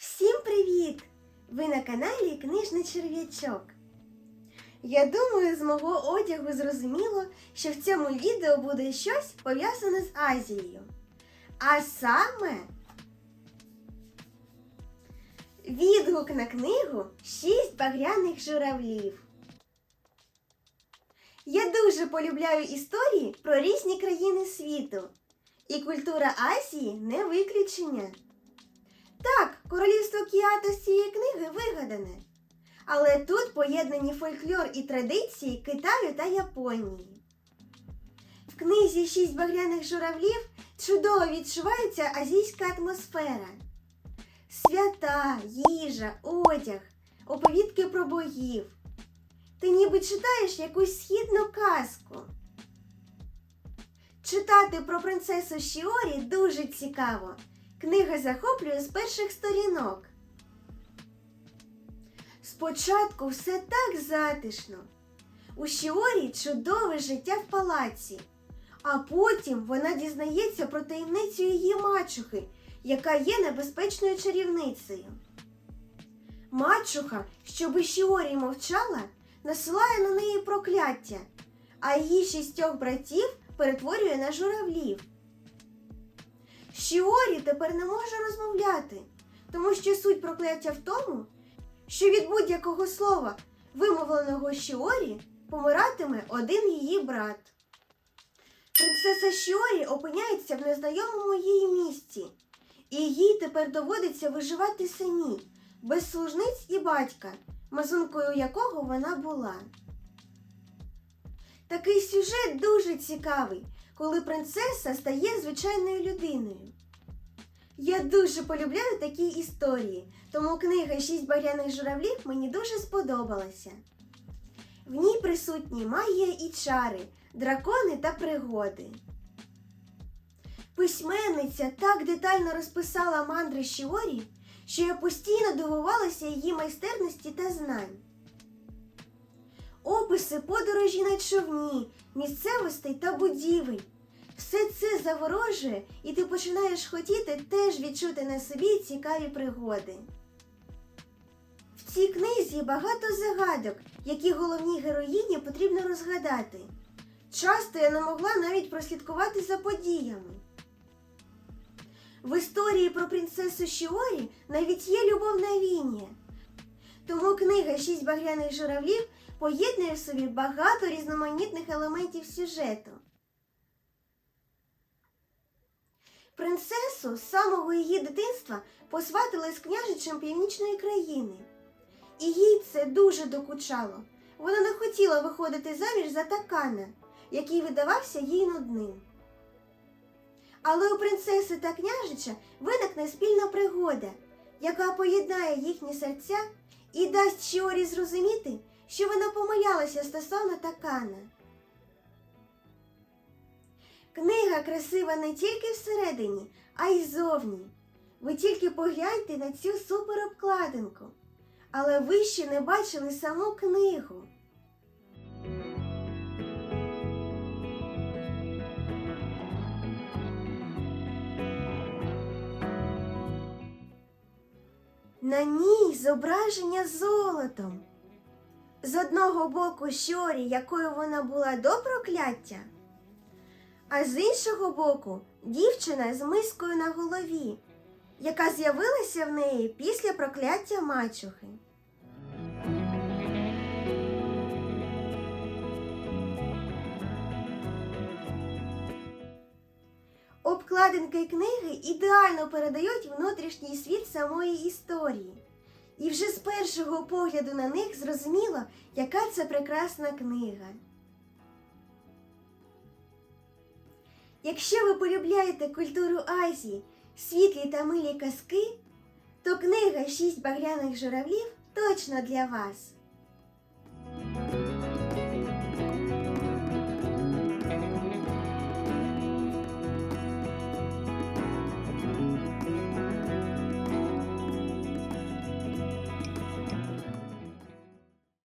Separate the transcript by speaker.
Speaker 1: Всім привіт! Ви на каналі Книжний Черв'ячок. Я думаю, з мого одягу зрозуміло, що в цьому відео буде щось пов'язане з Азією. А саме відгук на книгу Шість багряних журавлів. Я дуже полюбляю історії про різні країни світу, і культура Азії не виключення. Королівство Кіато з цієї книги вигадане. Але тут поєднані фольклор і традиції Китаю та Японії. В книзі Шість багряних журавлів чудово відчувається азійська атмосфера. Свята, їжа, одяг, оповідки про богів. Ти ніби читаєш якусь східну казку. Читати про принцесу Шіорі дуже цікаво. Книга захоплює з перших сторінок. Спочатку все так затишно. У Шіорі чудове життя в палаці, а потім вона дізнається про таємницю її мачухи, яка є небезпечною чарівницею. Мачуха, щоби Шіорі мовчала, насилає на неї прокляття, а її шістьох братів перетворює на журавлів. Шіорі тепер не може розмовляти, тому що суть прокляття в тому, що від будь-якого слова, вимовленого Шіорі, помиратиме один її брат. Принцеса Шіорі опиняється в незнайомому їй місці, і їй тепер доводиться виживати самій, без служниць і батька, мазункою якого вона була. Такий сюжет дуже цікавий, коли принцеса стає звичайною людиною. Я дуже полюбляю такі історії, тому книга Шість багряних журавлів мені дуже сподобалася. В ній присутні магія і чари, дракони та пригоди. Письменниця так детально розписала мандри Шіорі, що я постійно дивувалася її майстерності та знань. Описи подорожі на човні, місцевостей та будівель. Все це заворожує, і ти починаєш хотіти теж відчути на собі цікаві пригоди. В цій книзі багато загадок, які головній героїні потрібно розгадати. Часто я не могла навіть прослідкувати за подіями. В історії про принцесу Шіорі навіть є любовна лінія. Тому книга Шість багряних журавлів поєднує в собі багато різноманітних елементів сюжету. Принцесу з самого її дитинства посватили з княжичем північної країни. І їй це дуже докучало. Вона не хотіла виходити заміж за такана, який видавався їй нудним. Але у принцеси та княжича виникне спільна пригода, яка поєднає їхні серця і дасть Шіорі зрозуміти, що вона помилялася стосовно такана. Книга красива не тільки всередині, а й зовні. Ви тільки погляньте на цю суперобкладинку. Але ви ще не бачили саму книгу. На ній зображення золотом. З одного боку щорі, якою вона була до прокляття, а з іншого боку дівчина з мискою на голові, яка з'явилася в неї після прокляття мачухи. Обкладинки книги ідеально передають внутрішній світ самої історії. І вже з першого погляду на них зрозуміло, яка це прекрасна книга. Якщо ви полюбляєте культуру Азії, світлі та милі казки, то книга Шість багряних журавлів точно для вас.